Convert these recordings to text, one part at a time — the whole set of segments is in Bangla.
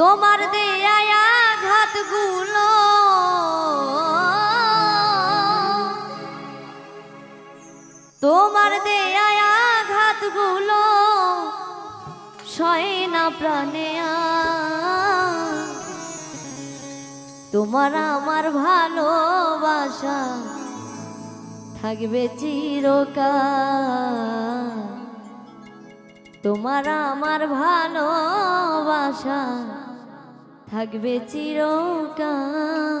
তোমার দেয়া ঘাতগুলো তোমার দেয়া ঘাতগুলো সয় না প্রাণে তোমার আমার ভালোবাসা থাকবে চিরকাল। তোমার আমার ভালোবাসা থাকবে চিরকাল।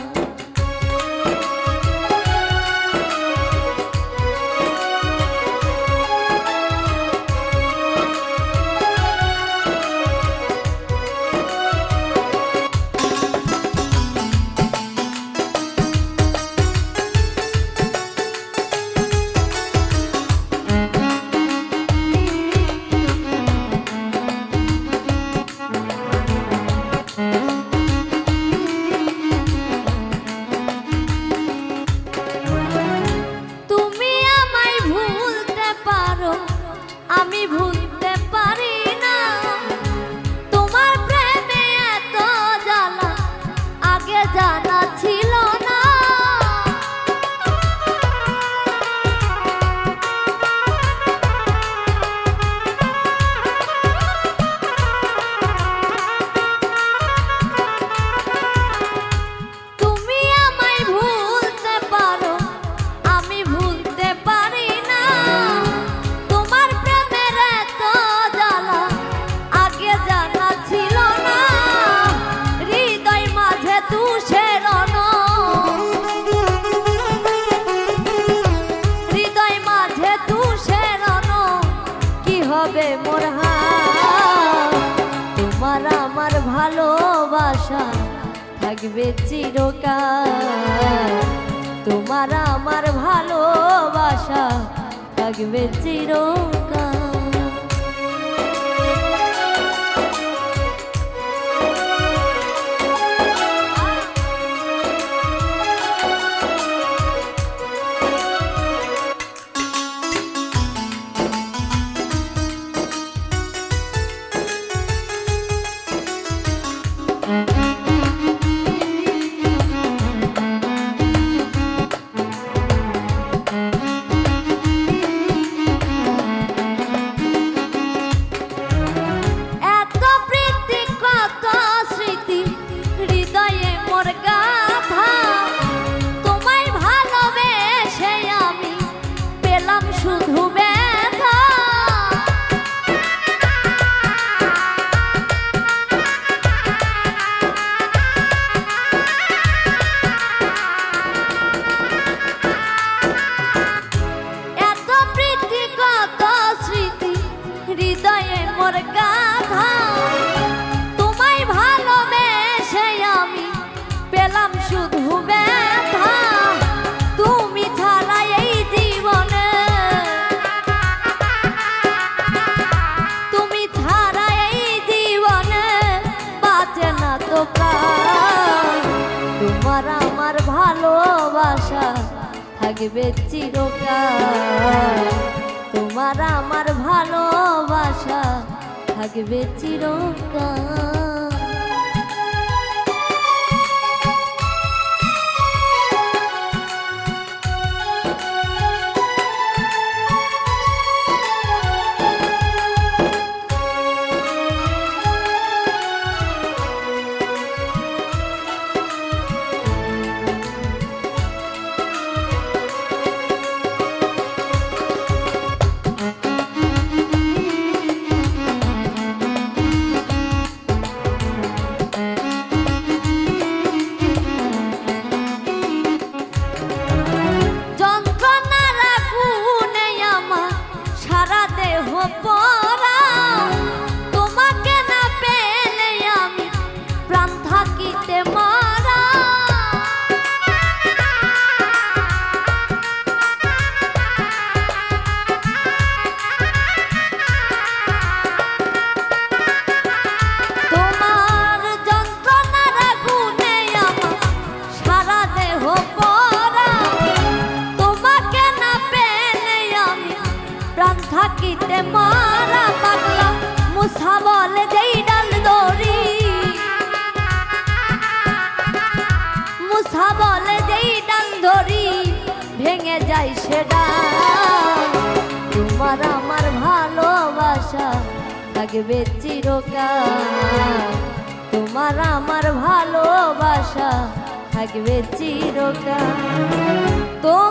জানা হবে মোর তোমার আমার ভালোবাসা থাকবে চিরকাল। তোমার আমার ভালোবাসা থাকবে চিরকাল। তোমার আমার ভালোবাসা থাকবে চিরকাল। থাকবে চিরকাল more. যায় সেটা তোমার আমার ভালোবাসা থাকবে চিরকাল। তোমার আমার ভালোবাসা থাকবে চিরকাল। তোমার